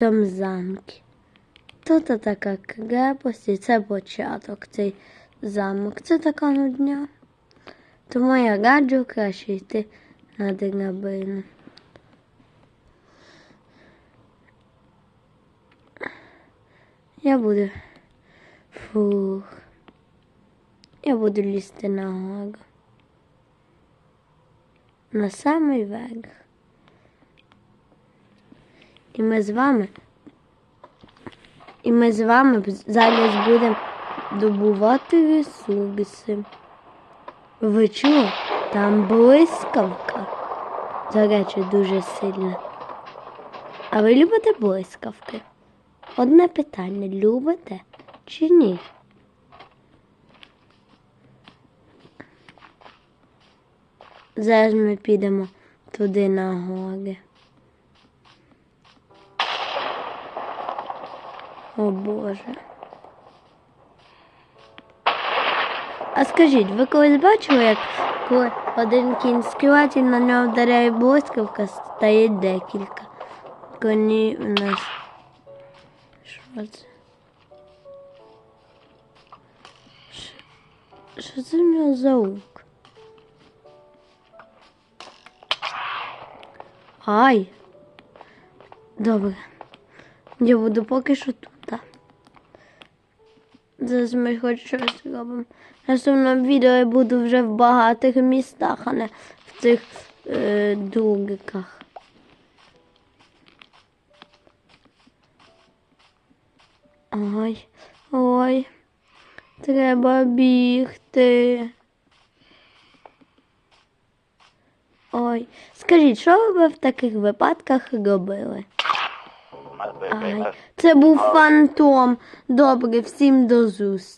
Там замки. Тут така крепость, і це початок, цей замок. Це така нудня. Тому я раджу краще йти на драбину. Я буду. Фух. Я буду лізти на гору. На самий верх. І ми з вами. І ми з вами зараз будемо добувати ресурси. Ви чули? Там блискавка. До речі, дуже сильна. А ви любите блискавки? Одне питання: любите чи ні? Зараз ми підемо туди на гори. О Боже. А скажіть, ви колись бачили, як один кінь скриватель на нього вдаряє блискавка, стає декілька. Коні у нас. Що це? Що це в нього за лук? Ай. Добре. Я буду поки що тут. Зараз ми хоч щось зробимо. В наступному відео я буду вже в багатих містах, а не в цих е, дугиках. Ой, ой, треба бігти. Ой, скажіть, що ви в таких випадках робили? Ай, це був фантом. Добре, всім до зустрічі.